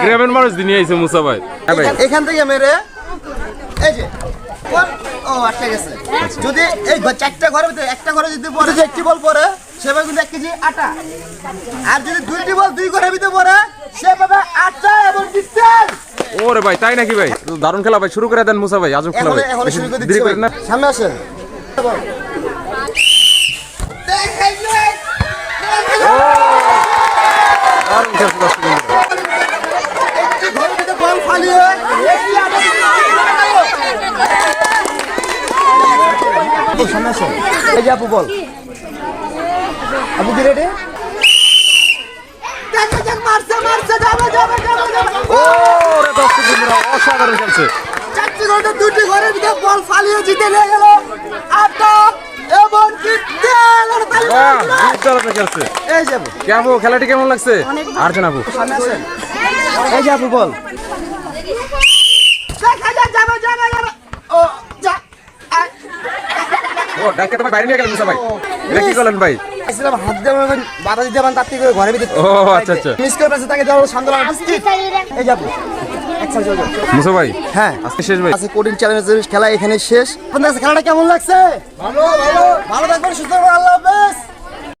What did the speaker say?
গ্রামের মানুষ দিনে আইছে মুসা ভাই। এখান- থেকে মেরে এই যে ও আটকে গেছে। যদি এই চারটা ঘরের ভিতরে একটা ঘরে যদি পরে যে একটি বল পরে সেভাবে কিন্তু এক কেজি আটা। আর যদি দুইটি বল দুই ঘরের ভিতরে পরে সেভাবে আটা এবং ডিস্টেন্স ওরে ভাই তাই নাকি ভাই? দারুণ খেলা ভাই শুরু করে দেন মুসা ভাই আজব খেলা ভাই। শুরু করে দিচ্ছি। সামনে আসেন। দারুণ খেলছে দর্শক বন্ধুরা। একটি ঘরের ভিতরে বল ফালিয়ে একটি আটা দিতে এই যে আপু বল। আপু কি অসাধারণ খেলছে। চারটি ঘণ্টা দুটি ঘরের ভিতরে বল ফালিয়ে জিতে নিয়ে গেল আটটা এবং জিতে গেল। তালি বাহ বাজাও। দুর্দান্ত খেলছে। এই যাব কে আপু খেলাটি কেমন লাগছে? আর্জেন আপু। এই যে আপু বল। দেখা যাক যাবে যাবে যাবে ও যা আ, ও ডাক্তার তোমার বাইরে নিয়ে গেলেন মুসা ভাই এটা কি করলেন ভাই? আসলাম হাত দিয়ে মানে বাধা দিতে পারেন তার থেকে ঘরের ভিতরে ও আচ্ছা আচ্ছা। মিস করে পেছে তাকে দেওয়া শান্ত এই যাব। মুসা ভাই হ্যাঁ। আজকে শেষ ভাই। আজকে কোডিং চ্যালেঞ্জের খেলা এখানে শেষ। কাছে খেলাটা কেমন লাগছে? ভালো ভালো।